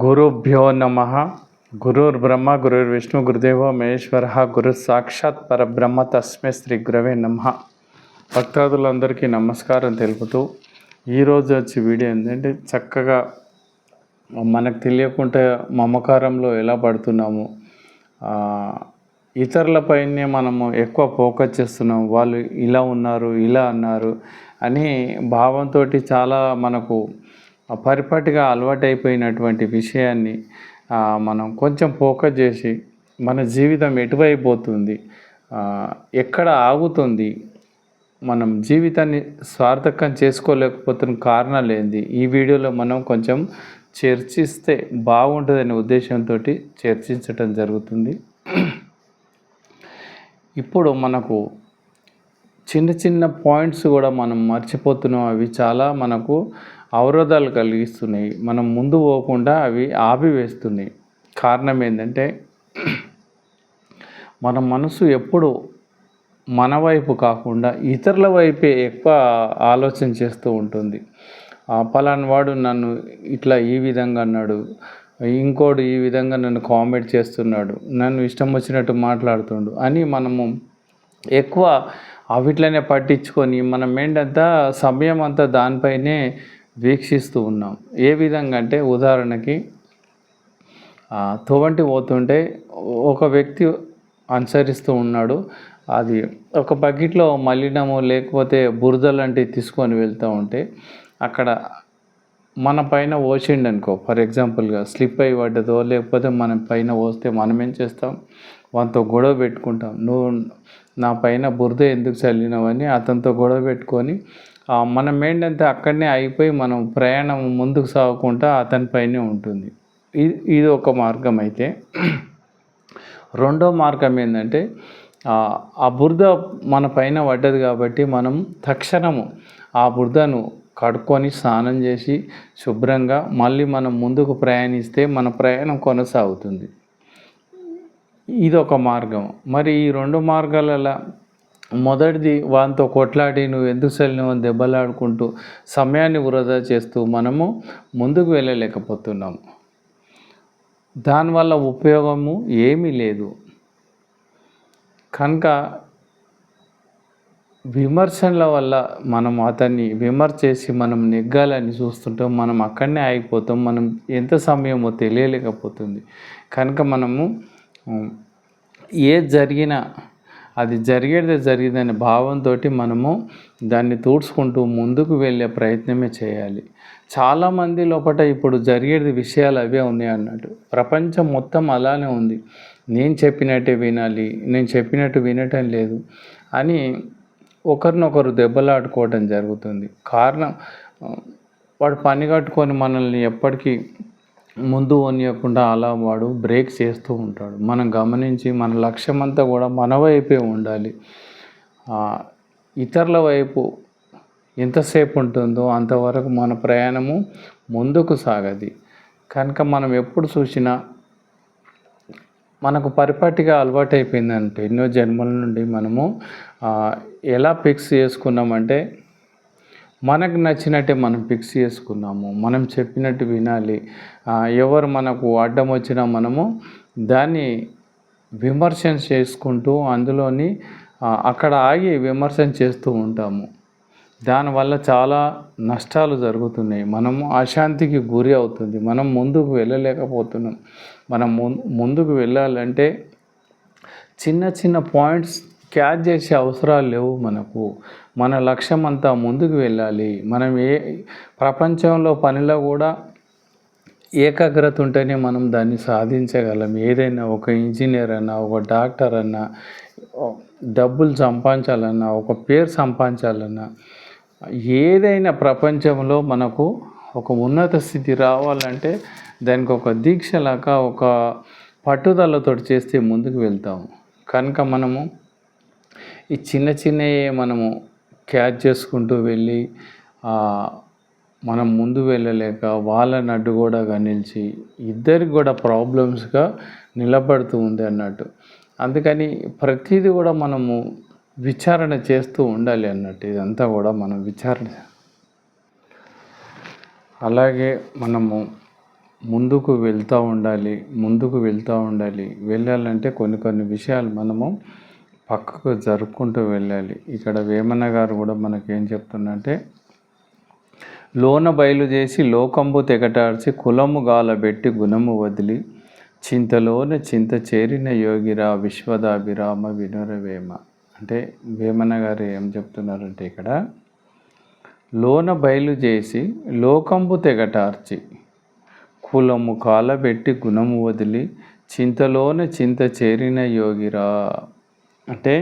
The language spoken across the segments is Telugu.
గురుభ్యో నమ. గురుర్బ్రహ్మ గురుర్విష్ణు గురుదేవ మహేశ్వర గురు సాక్షాత్ పరబ్రహ్మ తస్మే శ్రీ గురవే నమ. భక్తాదులందరికీ నమస్కారం తెలుపుతూ ఈరోజు వచ్చి వీడియో ఏంటంటే చక్కగా మనకు తెలియకుండా మమకారంలో ఎలా పడుతున్నాము ఇతరులపైనే మనము ఎక్కువ ఫోకస్ చేస్తున్నాం వాళ్ళు ఇలా ఉన్నారు ఇలా అన్నారు అని భావంతో చాలా మనకు పరిపాటిగా అలవాటైపోయినటువంటి విషయాన్ని మనం కొంచెం ఫోకస్ చేసి మన జీవితం ఎటువైపోతుంది ఎక్కడ ఆగుతుంది మనం జీవితాన్ని స్వార్థకం చేసుకోలేకపోతున్న కారణాలు ఏంది ఈ వీడియోలో మనం కొంచెం చర్చిస్తే బాగుంటుందనే ఉద్దేశంతో చర్చించటం జరుగుతుంది. ఇప్పుడు మనకు చిన్న చిన్న పాయింట్స్ కూడా మనం మర్చిపోతున్నాం అవి చాలా మనకు అవరోధాలు కలిగిస్తున్నాయి. మనం ముందు పోకుండా అవి ఆపివేస్తున్నాయి. కారణం ఏంటంటే మన మనసు ఎప్పుడు మన వైపు కాకుండా ఇతరుల వైపే ఎక్కువ ఆలోచన చేస్తూ ఉంటుంది. ఆ వాడు నన్ను ఇట్లా ఈ విధంగా అన్నాడు ఇంకోడు ఈ విధంగా నన్ను కామెంట్ చేస్తున్నాడు నన్ను ఇష్టం వచ్చినట్టు మాట్లాడుతుండు అని మనము ఎక్కువ అవిట్లనే పట్టించుకొని మనం అంతా సమయం అంతా దానిపైనే వీక్షిస్తూ ఉన్నాం. ఏ విధంగా అంటే ఉదాహరణకి తోవంటి పోతుంటే ఒక వ్యక్తి అనుసరిస్తూ ఉన్నాడు. అది ఒక బకెట్లో మలినము లేకపోతే బురద లాంటివి తీసుకొని వెళ్తూ ఉంటే అక్కడ మన పైన పోసిండు అనుకో. ఫర్ ఎగ్జాంపుల్గా స్లిప్ అయి పడ్డదో లేకపోతే మన పైన పోస్తే మనం ఏం చేస్తాం? వానితో గొడవ పెట్టుకుంటాం. నువ్వు నా పైన బురద ఎందుకు చల్లినావని అతనితో గొడవ పెట్టుకొని మనం ఏంటంటే అక్కడనే అయిపోయి మనం ప్రయాణం ముందుకు సాగకుండా అతనిపైనే ఉంటుంది. ఇది ఇది ఒక మార్గం అయితే. రెండో మార్గం ఏంటంటే ఆ ఆ బురద మన పైన పడ్డది కాబట్టి మనం తక్షణము ఆ బురదను కడుక్కొని స్నానం చేసి శుభ్రంగా మళ్ళీ మనం ముందుకు ప్రయాణిస్తే మన ప్రయాణం కొనసాగుతుంది. ఇది ఒక మార్గం. మరి ఈ రెండు మార్గాలలో మొదటిది వానితో కొట్లాడి నువ్వు ఎందుకు సెలినవని దెబ్బలాడుకుంటూ సమయాన్ని వృధా చేస్తూ మనము ముందుకు వెళ్ళలేకపోతున్నాము. దానివల్ల ఉపయోగము ఏమీ లేదు. కనుక విమర్శల వల్ల మనం అతన్ని విమర్శ చేసి మనం నెగ్గాలని చూస్తుంటాం మనం అక్కడనే ఆగిపోతాం. మనం ఎంత సమయమో తెలియలేకపోతుంది. కనుక మనము ఏ ఏది జరిగినా అది జరిగేది జరిగిందనే భావంతో మనము దాన్ని తూడ్చుకుంటూ ముందుకు వెళ్ళే ప్రయత్నమే చేయాలి. చాలామంది లోపల ఇప్పుడు జరిగేది విషయాలు అవే ఉన్నాయి అన్నట్టు. ప్రపంచం మొత్తం అలానే ఉంది. నేను చెప్పినట్టే వినాలి నేను చెప్పినట్టు వినటం లేదు అని ఒకరినొకరు దెబ్బలాడుకోవడం జరుగుతుంది. కారణం వాడు పని కట్టుకొని మనల్ని ఎప్పటికీ ముందు వనియకుండా అలా వాడు బ్రేక్ చేస్తూ ఉంటాడు. మనం గమనించి మన లక్ష్యం అంతా కూడా మన వైపే ఉండాలి. ఇతరుల వైపు ఎంతసేపు ఉంటుందో అంతవరకు మన ప్రయాణము ముందుకు సాగది. కనుక మనం ఎప్పుడు చూసినా మనకు పరిపాటిగా అలవాటైపోయిందంటే ఎన్నో జన్మల నుండి మనము ఎలా ఫిక్స్ చేసుకున్నామంటే మనకు నచ్చినట్టే మనం ఫిక్స్ చేసుకున్నాము మనం చెప్పినట్టు వినాలి. ఎవరు మనకు అడ్డం వచ్చినా మనము దాన్ని విమర్శన చేసుకుంటూ అందులోని అక్కడ ఆగి విమర్శన చేస్తూ ఉంటాము. దానివల్ల చాలా నష్టాలు జరుగుతున్నాయి. మనము అశాంతికి గురి అవుతుంది. మనం ముందుకు వెళ్ళలేకపోతున్నాం. మనం ముందుకు వెళ్ళాలంటే చిన్న చిన్న పాయింట్స్ క్యాచ్ చేసే అవసరాలు లేవు మనకు. మన లక్ష్యం అంతా ముందుకు వెళ్ళాలి. మనం ఏ ప్రపంచంలో పనిలో కూడా ఏకాగ్రత ఉంటేనే మనం దాన్ని సాధించగలం. ఏదైనా ఒక ఇంజనీర్ అన్నా ఒక డాక్టర్ అన్నా డబ్బులు సంపాదించాలన్నా ఒక పేరు సంపాదించాలన్నా ఏదైనా ప్రపంచంలో మనకు ఒక ఉన్నత స్థితి రావాలంటే దానికి ఒక దీక్షలాగా ఒక పట్టుదలతో చేస్తే ముందుకు వెళ్తాము. కనుక మనము ఈ చిన్న చిన్నవి మనము క్యాచ్ చేసుకుంటూ వెళ్ళి మనం ముందు వెళ్ళలేక వాళ్ళని కూడా నిలిచి ఇద్దరికి కూడా ప్రాబ్లమ్స్గా నిలబడుతూ ఉంది అన్నట్టు. అందుకని ప్రతిదీ కూడా మనము విచారణ చేస్తూ ఉండాలి అన్నట్టు. ఇదంతా కూడా మనం విచారణ అలాగే మనము ముందుకు వెళ్తూ ఉండాలి ముందుకు వెళ్తూ ఉండాలి. వెళ్ళాలంటే కొన్ని కొన్ని విషయాలు మనము పక్కకు జరుపుకుంటూ వెళ్ళాలి. ఇక్కడ వేమన గారు కూడా మనకేం చెప్తుందంటే లోన బయలు చేసి లోకంబు తెగటార్చి కులము గాలబెట్టి గుణము వదిలి చింతలోన చింత చేరిన యోగిరా విశ్వదాభిరామ వినురవేమ అంటే వేమన గారు ఏం చెప్తున్నారంటే ఇక్కడ లోన బయలు చేసి లోకంబు తెగటార్చి కులము కాలబెట్టి గుణము వదిలి చింతలోన చింత చేరిన యోగిరా అంటే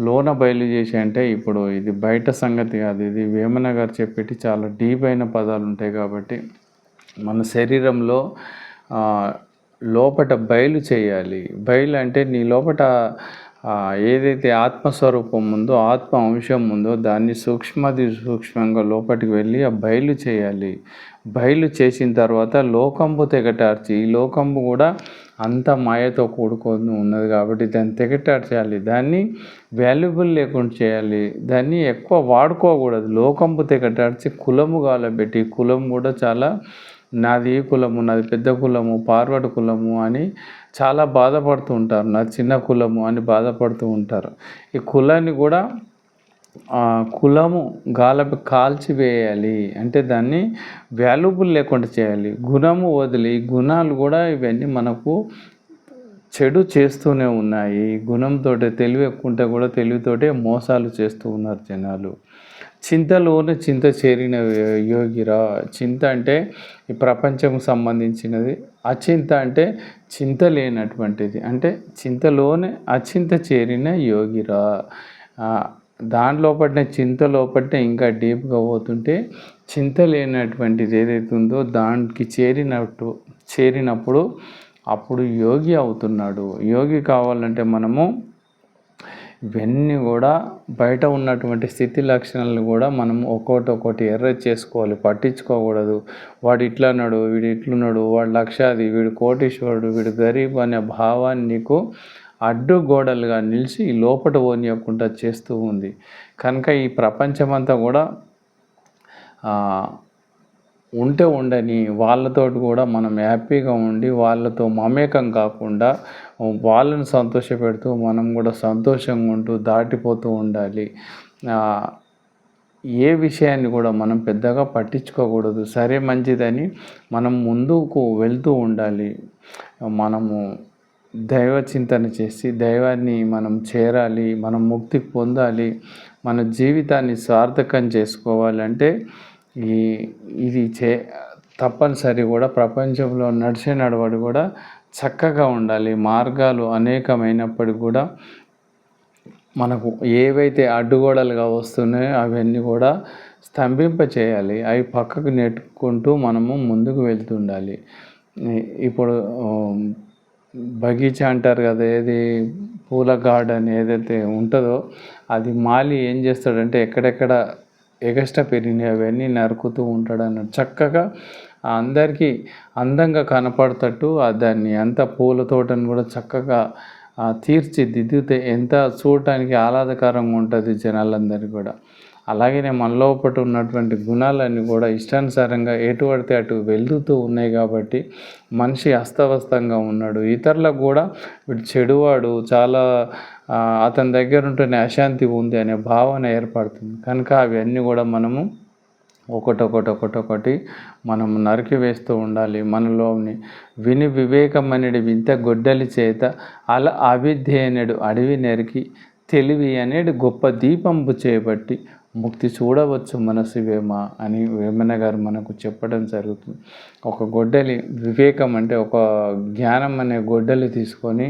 లోన బయలు చేసి అంటే ఇప్పుడు ఇది బయట సంగతి కాదు. ఇది వేమన గారు చెప్పేటి చాలా డీప్ అయిన పదాలు ఉంటాయి కాబట్టి మన శరీరంలో లోపట బయలు చేయాలి. బయలు అంటే నీ లోపట ఏదైతే ఆత్మస్వరూపం ఉందో ఆత్మ అంశం ఉందో దాన్ని సూక్ష్మది సూక్ష్మంగా లోపలికి వెళ్ళి ఆ బయలు చేయాలి. బయలు చేసిన తర్వాత లోకంబు తెగటార్చి ఈ లోకంబు కూడా అంత మాయతో కూడుకొని ఉన్నది కాబట్టి దాన్ని తెగటార్చాలి దాన్ని వాల్యుబుల్ లేకుండా చేయాలి. దాన్ని ఎక్కువ వాడుకోకూడదు. లోకంపు తెగటాడ్చి కులము కాలబెట్టి కులం కూడా చాలా నాది ఈ కులము నాది పెద్ద కులము పార్వటి కులము అని చాలా బాధపడుతూ ఉంటారు. నాది చిన్న కులము అని బాధపడుతూ ఉంటారు. ఈ కులాన్ని కూడా కులము గాలపి కాల్చివేయాలి అంటే దాన్ని వాల్యుబుల్ లేకుండా చేయాలి. గుణము వదిలి గుణాలు కూడా ఇవన్నీ మనకు చెడు చేస్తూనే ఉన్నాయి. గుణంతో తెలివి ఎక్కువంటే కూడా తెలివితోటే మోసాలు చేస్తూ ఉన్నారు జనాలు. చింతలోనే చింత చేరిన యోగిరా. చింత అంటే ఈ ప్రపంచంకు సంబంధించినది. అచింత అంటే చింత లేనటువంటిది. అంటే చింతలోనే అచింత చేరిన యోగిరా. ఆ, దాంట్లో పడిన చింత లోపటే ఇంకా డీప్గా పోతుంటే చింత లేనటువంటిది ఏదైతే ఉందో దానికి చేరినట్టు చేరినప్పుడు అప్పుడు యోగి అవుతున్నాడు. యోగి కావాలంటే మనము ఇవన్నీ కూడా బయట ఉన్నటువంటి స్థితి లక్షణాలను కూడా మనం ఒక్కోటి ఒక్కోటి ఎర్ర చేసుకోవాలి పట్టించుకోకూడదు. వాడు ఇట్లా అన్నాడు వీడు ఇట్లున్నాడు వాడు లక్షాది వీడు కోటీశ్వరుడు వీడు గరీబ్ అనే భావాన్ని నీకు అడ్డుగోడలుగా నిలిచి లోపట ఓనియకుండా చేస్తూ ఉంది. కనుక ఈ ప్రపంచమంతా కూడా ఉంటే ఉండని వాళ్ళతోటి కూడా మనం హ్యాపీగా ఉండి వాళ్ళతో మమేకం కాకుండా వాళ్ళని సంతోషపెడుతూ మనం కూడా సంతోషంగా ఉంటూ దాటిపోతూ ఉండాలి. ఏ విషయాన్ని కూడా మనం పెద్దగా పట్టించుకోకూడదు. సరే మంచిదని మనం ముందుకు వెళ్తూ ఉండాలి. మనము దైవ చింతన చేసి దైవాన్ని మనం చేరాలి మనం ముక్తి పొందాలి మన జీవితాన్ని సార్థకం చేసుకోవాలంటే ఈ ఇది చే తప్పనిసరి కూడా ప్రపంచంలో నడిచే నడవడి కూడా చక్కగా ఉండాలి. మార్గాలు అనేకమైనప్పటికీ కూడా మనకు ఏవైతే అడ్డుగోడలుగా వస్తున్నాయో అవన్నీ కూడా స్తంభింప చేయాలి. అవి పక్కకు నెట్టుకుంటూ మనము ముందుకు వెళ్తుండాలి. ఇప్పుడు బగీచా అంటారు కదా ఏది పూల గార్డెన్ ఏదైతే ఉంటుందో అది మాలి ఏం చేస్తాడంటే ఎక్కడెక్కడ ఎగస్ట్రా పెరిగినాయి అవన్నీ నరుకుతూ ఉంటాడు అన్నాడు చక్కగా అందరికీ అందంగా కనపడతట్టు దాన్ని అంత పూల తోటను కూడా చక్కగా తీర్చిదిద్దితే ఎంత చూడటానికి ఆహ్లాదకరంగా ఉంటుంది జనాలందరికీ కూడా. అలాగనే మన ఉన్నటువంటి గుణాలన్నీ కూడా ఇష్టానుసారంగా ఎటు పడితే అటు వెళ్తూ ఉన్నాయి కాబట్టి మనిషి అస్తవ్యస్తంగా ఉన్నాడు. ఇతరులకు కూడా వీడు చెడువాడు చాలా అతని దగ్గర ఉంటేనే అశాంతి ఉంది అనే భావన ఏర్పడుతుంది. కనుక అవన్నీ కూడా మనము ఒకటొకటి ఒకటొకటి మనం నరికి వేస్తూ ఉండాలి. మనలోని విని వివేకం అనేది వింత గొడ్డలి చేత అలా అవిద్య అనేడు అడవి నరికి తెలివి అనేది గొప్ప దీపంపు చేపట్టి ముక్తి చూడవచ్చు మనసు వేమ అని వేమన గారు మనకు చెప్పడం జరుగుతుంది. ఒక గొడ్డలి వివేకం అంటే ఒక జ్ఞానం అనే గొడ్డలి తీసుకొని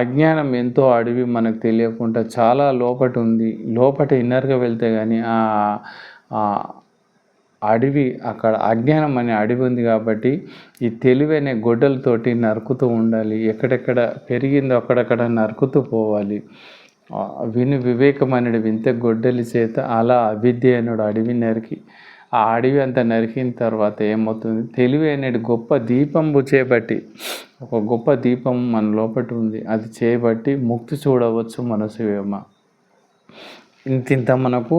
అజ్ఞానం ఎంతో అడవి మనకు తెలియకుండా చాలా లోపట ఉంది. లోపట ఇన్నర్గా వెళ్తే కానీ ఆ అడవి అక్కడ అజ్ఞానం అనే అడవి ఉంది కాబట్టి ఈ తెలివనే గొడ్డలతోటి నరుకుతూ ఉండాలి. ఎక్కడెక్కడ పెరిగిందో అక్కడక్కడ నరుకుతూ పోవాలి. విని వివేకమైనడు వింత గొడ్డలి చేత అలా అవిద్య అనేది అడవి నరికి ఆ అడవి అంతా నరికిన తర్వాత ఏమవుతుంది? తెలివి అనేది గొప్ప దీపంబు చేపట్టి ఒక గొప్ప దీపం మన లోపట ఉంది. అది చేయబట్టి ముక్తి చూడవచ్చు మనసు వేమ. ఇంత మనకు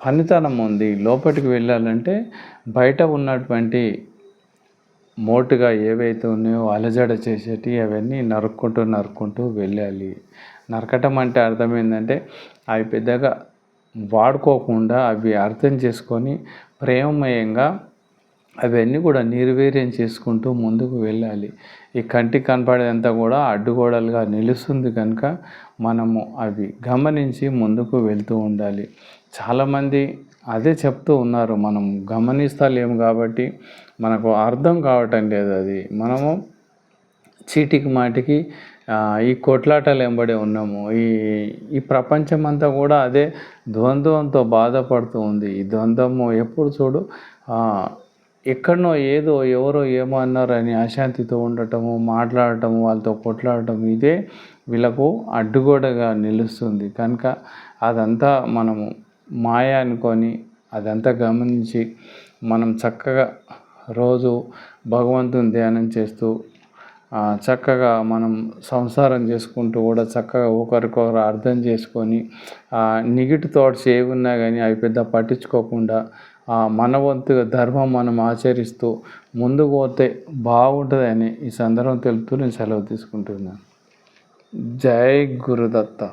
పనితనం ఉంది. లోపలికి వెళ్ళాలంటే బయట ఉన్నటువంటి మోటుగా ఏవైతే ఉన్నాయో అలజడ చేసేటి అవన్నీ నరుక్కుంటూ నరుక్కుంటూ వెళ్ళాలి. నరకటం అంటే అర్థం ఏంటంటే అవి పెద్దగా వాడుకోకుండా అవి అర్థం చేసుకొని ప్రేమమయంగా అవన్నీ కూడా నిర్వీర్యం చేసుకుంటూ ముందుకు వెళ్ళాలి. ఈ కంటికి కనపడేదంతా కూడా అడ్డుగోడలుగా నిలుస్తుంది కనుక మనము అవి గమనించి ముందుకు వెళ్తూ ఉండాలి. చాలామంది అదే చెప్తూ ఉన్నారు మనం గమనిస్తలేము కాబట్టి మనకు అర్థం కావటం లేదు అది. మనము చీటికి మాటికి ఈ కొట్లాటలు వెంబడి ఉన్నాము. ఈ ఈ ప్రపంచం అంతా కూడా అదే ద్వంద్వంతో బాధపడుతూ ఉంది. ఈ ద్వంద్వము ఎప్పుడు చూడు ఎక్కడనో ఏదో ఎవరో ఏమో అన్నారని అశాంతితో ఉండటము మాట్లాడటము వాళ్ళతో కొట్లాడటం ఇదే వీళ్ళకు అడ్డుగోడగా నిలుస్తుంది. కనుక అదంతా మనము మాయ అనుకొని అదంతా గమనించి మనం చక్కగా రోజు భగవంతుని ధ్యానం చేస్తూ చక్కగా మనం సంసారం చేసుకుంటూ కూడా చక్కగా ఒకరికొకరు అర్థం చేసుకొని నెగిటివ్ థాట్స్ ఏవి ఉన్నా కానీ అవి పెద్ద పట్టించుకోకుండా మన వంతుగా ధర్మం మనం ఆచరిస్తూ ముందుకు పోతే బాగుంటుందని ఈ సందర్భం తెలుపుతూ నేను సెలవు తీసుకుంటున్నాను. జై గురుదత్త.